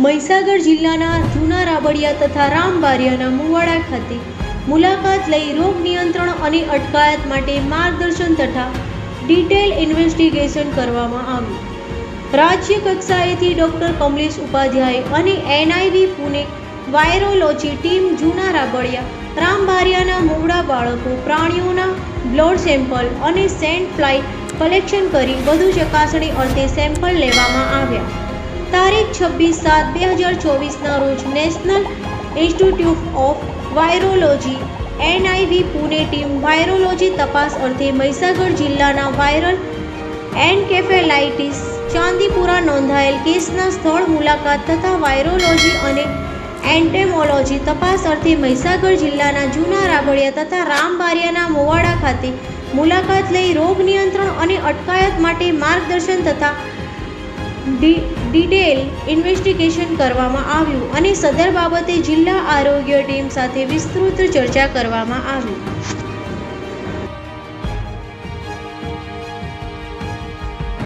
મહીસાગર જિલ્લાના જૂના રાબડિયા તથા રામબારિયાના મુવાડા ખાતે મુલાકાત લઈ રોગ નિયંત્રણ અને અટકાયત માટે માર્ગદર્શન તથા ડિટેલ ઇન્વેસ્ટિગેશન કરવામાં આવ્યું. રાજ્ય કક્ષાએથી ડૉક્ટર કમલેશ ઉપાધ્યાય અને એનઆઈવી પુણે વાયરોલોજી ટીમ જૂના રાબડિયા રામબારિયાના મૂળા બાળકો, પ્રાણીઓના બ્લડ સેમ્પલ અને સેન્ટ ફ્લાય કલેક્શન કરી વધુ ચકાસણી અર્થે સેમ્પલ લેવામાં આવ્યા. તારીખ છવ્વીસ સાત બે હજાર ચોવીસના રોજ national institute of virology, NIV Pune team virology તપાસ અર્થે મહીસાગર જિલ્લાના વાયરલ એન્કેફેલાઇટિસ ચાંદીપુરા નોંધાયેલ કેસના સ્થળ મુલાકાત તથા વાયરોલોજી અને એન્ટેમોલોજી તપાસ અર્થે મહીસાગર જિલ્લાના જૂના રાબડિયા તથા રામબારિયાના મોવાડા ખાતે મુલાકાત લઈ રોગ નિયંત્રણ અને અટકાયત માટે માર્ગદર્શન તથા ડિટેલ ઇન્વેસ્ટિગેશન કરવામાં આવ્યું અને સદર બાબતે જિલ્લા આરોગ્ય ટીમ સાથે વિસ્તૃત ચર્ચા કરવામાં આવી.